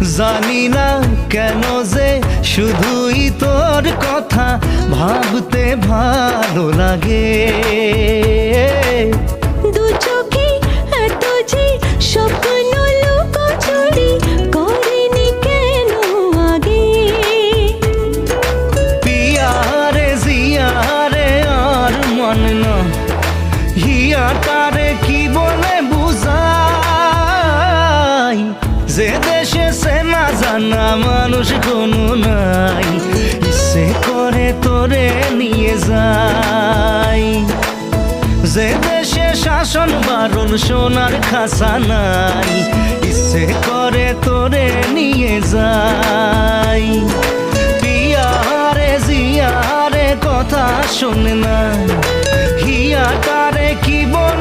জানি না কেন যে শুধুই তোর কথা ভাবতে ভালো লাগে। দু চোখে এত যে স্বপ্ন লুকোচুরি করেনি কেন আগে? পিয়ারে জিয়ারে আর মন না হিয়াটারে কি বলে জানা মানুষ কোনো নাই। সে করে তোরে নিয়ে যাই যে দেশে শাসন বারণ সোনার খাসা নাই ইচ্ছে করে তোরে নিয়ে যাই পিয়ারে, জিয়ারে কথা শোনে না, হিয়াটারে কি বলে